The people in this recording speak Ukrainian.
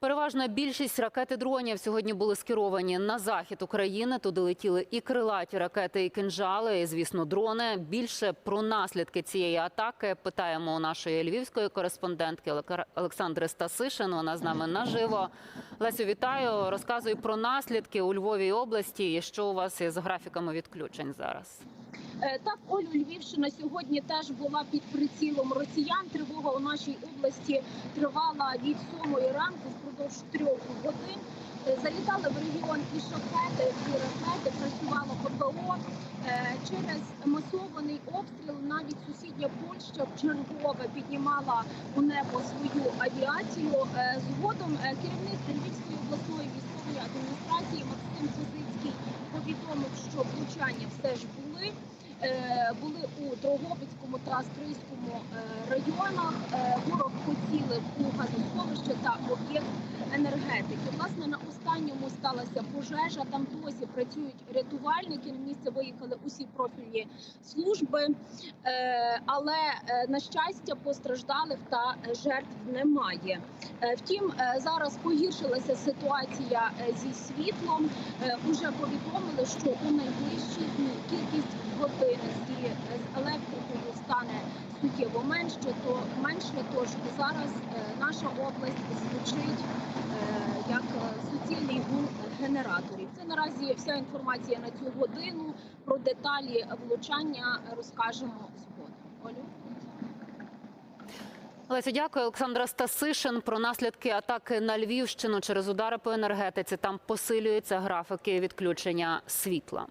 Переважна більшість ракет і дронів сьогодні були скеровані на захід України. Туди летіли і крилаті ракети, і кинжали, і, звісно, дрони. Більше про наслідки цієї атаки питаємо у нашої львівської кореспондентки Олександри Стасишин. Вона з нами наживо. Лесю, вітаю. Розказуй про наслідки у Львовій області. І що у вас із графіками відключень зараз? Е, Так, Олю, Львівщина сьогодні теж була під прицілом росіян. Тривога у нашій області тривала від 7 ранку впродовж трьох годин. Е, Залітали в регіон і шахеди, і ракети, працювало ППО. Е, Через масований обстріл навіть сусідня Польща вчергове піднімала у небо свою авіацію. Згодом керівник Львівської обласної військової адміністрації Максим Козицький повідомив, що влучання все ж були. Е, Були у Дрогобицькому та Стрийському е, районах. Е, Ворог поцілив у газосховище та об'єкт енергетики. Власне, на сталася пожежа. Там досі працюють рятувальники. На місце виїхали усі профільні служби, Е, але е, на щастя постраждалих та жертв немає. Е, Втім, зараз погіршилася ситуація зі світлом. Уже повідомили, що у найближчі дні кількість годин з електрикою стане суттєво менше. То менше тож зараз наша область звучить генераторів. Це наразі вся інформація на цю годину. Про деталі влучання розкажемо згодом. Олю. Лесю, дякую. Олександра Стасишин про наслідки атаки на Львівщину через удари по енергетиці. Там посилюються графіки відключення світла.